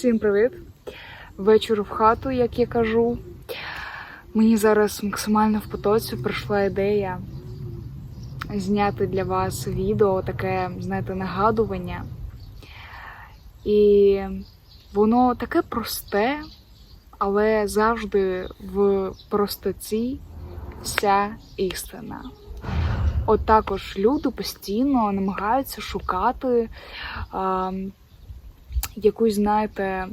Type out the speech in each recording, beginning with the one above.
Всім привіт! Вечір в хату, як я кажу. Мені зараз максимально в потоці прийшла ідея зняти для вас відео, таке, знаєте, нагадування. І воно таке просте, але завжди в простоті вся істина. От також люди постійно намагаються шукати якусь, знаєте,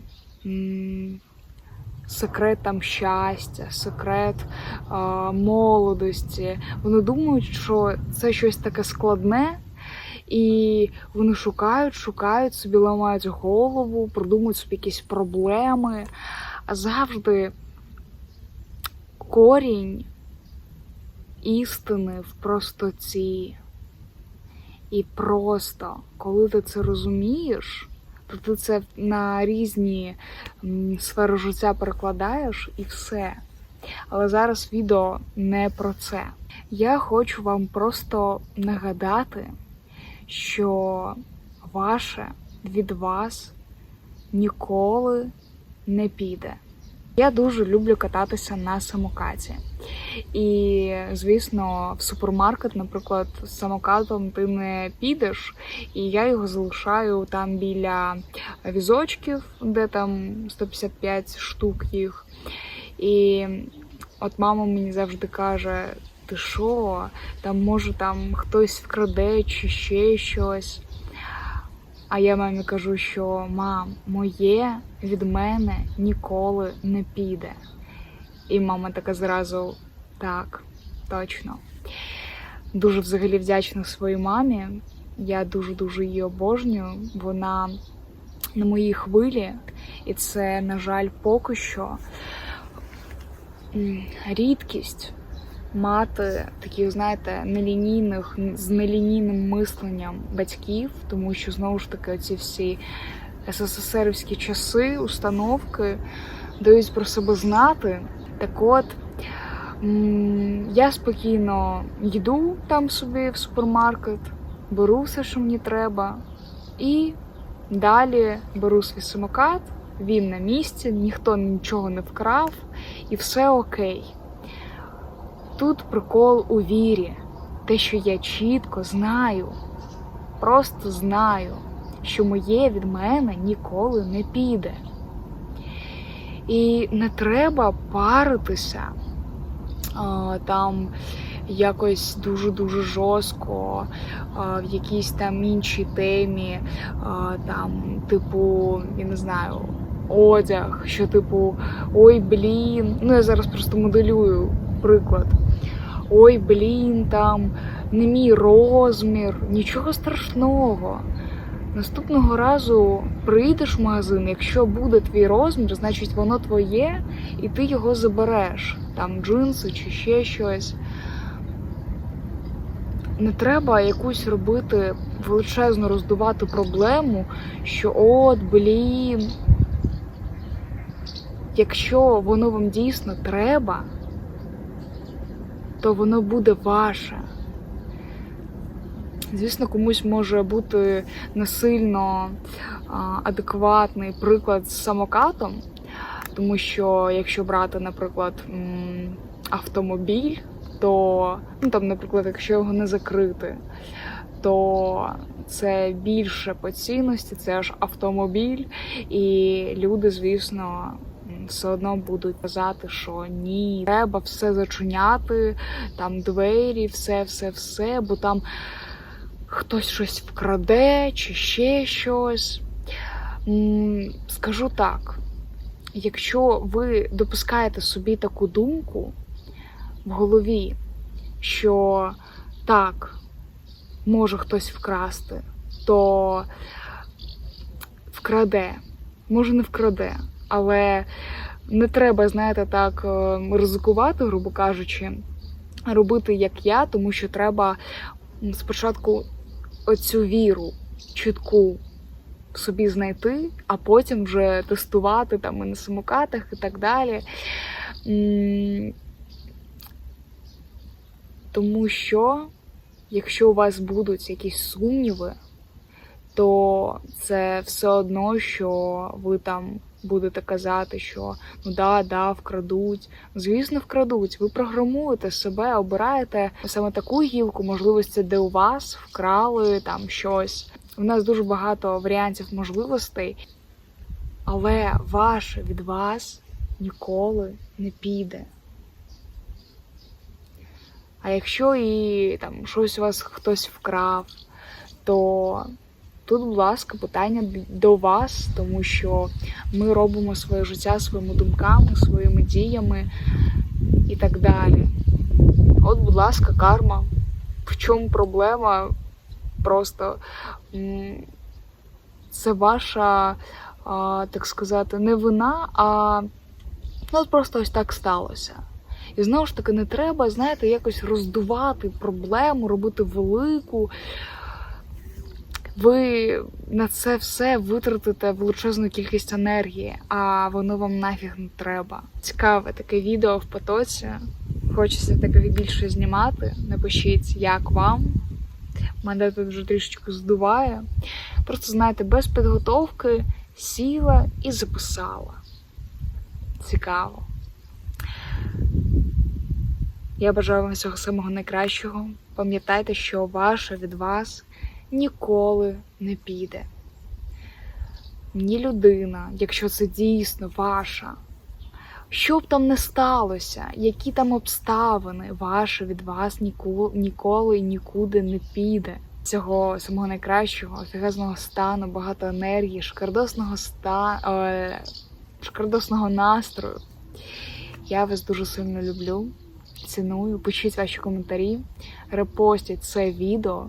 секрет там щастя, секрет а, молодості. Вони думають, що це щось таке складне, і вони шукають, шукають, собі ламають голову, продумують собі якісь проблеми. А завжди корінь істини в простоті. І просто, коли ти це розумієш, ти це на різні сфери життя перекладаєш і все. Але зараз відео не про це. Я хочу вам просто нагадати, що ваше від вас ніколи не піде. Я дуже люблю кататися на самокаті. І, звісно, в супермаркет, наприклад, з самокатом ти не підеш, і я його залишаю там біля візочків, де там 155 штук їх. І от мама мені завжди каже: ти що, там може там хтось вкраде чи ще щось. А я мамі кажу, що мам, моє від мене ніколи не піде. І мама така зразу так, точно. Дуже взагалі вдячна своїй мамі. Я дуже-дуже її обожнюю. Вона на моїй хвилі, і це, на жаль, поки що рідкість мати таких, знаєте, нелінійних, з нелінійним мисленням батьків, тому що знову ж таки ці всі СССРівські часи, установки дають про себе знати. Так от я спокійно йду там собі в супермаркет, беру все, що мені треба, і далі беру свій самокат, він на місці, ніхто нічого не вкрав, і все окей. Тут прикол у вірі, те, що я чітко знаю, просто знаю, що моє від мене ніколи не піде. І не треба паритися там якось дуже-дуже жорстко в якійсь там іншій темі, там, типу, я не знаю, одяг, що типу, ой, блін. Ну, я зараз просто моделюю приклад. Ой, блін, там не мій розмір, нічого страшного. Наступного разу прийдеш в магазин, якщо буде твій розмір, значить воно твоє, і ти його забереш. Там джинси чи ще щось. Не треба якусь робити величезно роздувати проблему, що от, блін. Якщо воно вам дійсно треба, то воно буде ваше. Звісно, комусь може бути не сильно адекватний приклад з самокатом, тому що якщо брати, наприклад, автомобіль, то, ну там, наприклад, якщо його не закрити, то це більше по цінності, це ж автомобіль, і люди, звісно, все одно будуть казати, що ні, треба все зачиняти, там двері, все, все, все, бо там хтось щось вкраде чи ще щось. Скажу так: якщо ви допускаєте собі таку думку в голові, що так, може хтось вкрасти, то вкраде, може не вкраде, але не треба, знаєте, так е, ризикувати, грубо кажучи, робити як я, тому що треба спочатку оцю віру чітку собі знайти, а потім вже тестувати там і на самокатах і так далі. Тому що, якщо у вас будуть якісь сумніви, то це все одно, що ви там будете казати, що ну да, да, вкрадуть. Звісно, вкрадуть. Ви програмуєте себе, обираєте саме таку гілку можливості, де у вас вкрали там щось. У нас дуже багато варіантів можливостей, але ваше від вас ніколи не піде. А якщо і там щось у вас хтось вкрав, то тут, будь ласка, питання до вас, тому що ми робимо своє життя своїми думками, своїми діями і так далі. От, будь ласка, карма. В чому проблема? Просто це ваша, так сказати, не вина, а ну, от просто ось так сталося. І знову ж таки, не треба, знаєте, якось роздувати проблему, робити велику. Ви на це все витратите величезну кількість енергії, а воно вам нафіг не треба. Цікаве таке відео в потоці. Хочеться таке більше знімати. Напишіть, як вам. Мене тут вже трішечки здуває. Просто, знаєте, без підготовки сіла і записала. Цікаво. Я бажаю вам всього самого найкращого. Пам'ятайте, що ваше від вас ніколи не піде. Ні людина, якщо це дійсно ваша. Що б там не сталося, які там обставини, ваше від вас ніколи, ніколи і нікуди не піде. Цього самого найкращого, офігезного стану, багато енергії, шкардосного ста... е... шкардосного настрою. Я вас дуже сильно люблю, ціную. Пишіть ваші коментарі, репостіть це відео.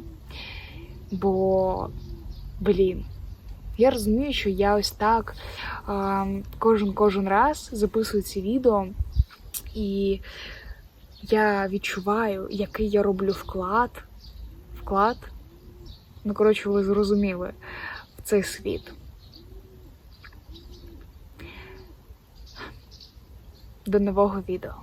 Бо, блін, я розумію, що я ось так кожен кожен раз записую ці відео, і я відчуваю, який я роблю вклад. Вклад. Ну, коротше, ви зрозуміли в цей світ. До нового відео.